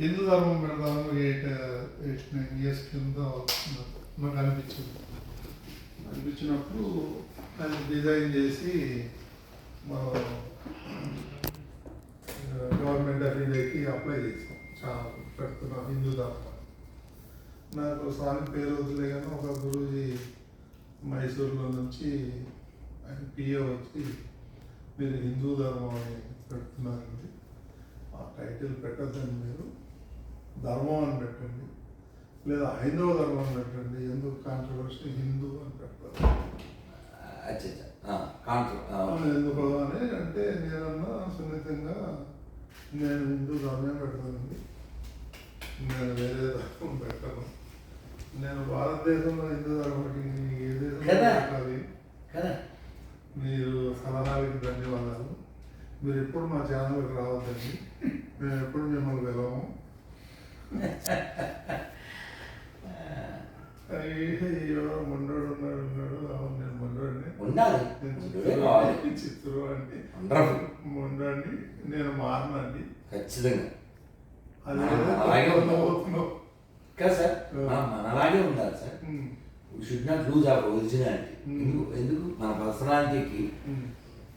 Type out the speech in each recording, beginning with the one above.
హిందూ ధర్మం పెడదాము eight eight nine years కింద నాకు అనిపించింది. అనిపించినప్పుడు అది డిజైన్ చేసి మా గవర్నమెంట్ అఫీడేకి అప్లై చేసాం. చాలా పెడుతున్నాం హిందూ ధర్మం. నాకు స్వామి పేరు వదిలే కానీ ఒక గురూజీ మైసూరులో నుంచి ఆయన పిఏ వచ్చి మీరు హిందూ ధర్మం అని పెడుతున్నారండి. ఆ టైటిల్ పెట్టద్దండి మీరు. ధర్మం అని పెట్టండి. లేదా హైందవ ధర్మం అని పెట్టండి. ఎందుకు కాంట్రవర్సీ హిందూ అని పెట్టారు. ఎందుకు అని అంటే నేనన్నా సున్నితంగా నేను హిందూ ధర్మం పెడతానండి. నేను వేరే ధర్మం పెట్టను. నేను భారతదేశంలో హిందూ ధర్మానికి ఏ దేశంలో కదా. పెట్టాలి? మీరు సలహాలకి ధన్యవాదాలు. మీరు ఎప్పుడు మా ఛానల్కి రావద్దండి. మేము ఎప్పుడు మిమ్మల్ని పిలవము. అయ్యో మొండోడు ఉన్నాడు ఉన్నాడు అవును నేను మొండోడిని ఉండాలి. చిత్తూరు అండి నేను మారనండి ఖచ్చితంగా. అలాగే. పోతున్నావు. కదా సార్ మనం మనలాగే ఉండాలి sir. Should not lose originality. ఎందుకు? మన పర్సనాలిటీకి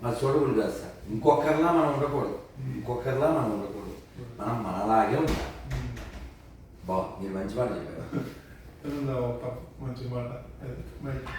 మన చూడకూడదు కదా సార్. ఇంకొకరిలా మనం ఉండకూడదు. ఇంకొకరిలా మనం ఉండకూడదు. మనం మనలాగే ఉండాలి. ఉమ్. బాగుంది మీరు మంచి మాట చెప్పారు ఏమన్నా ఒక మంచి మాట అది, మైక్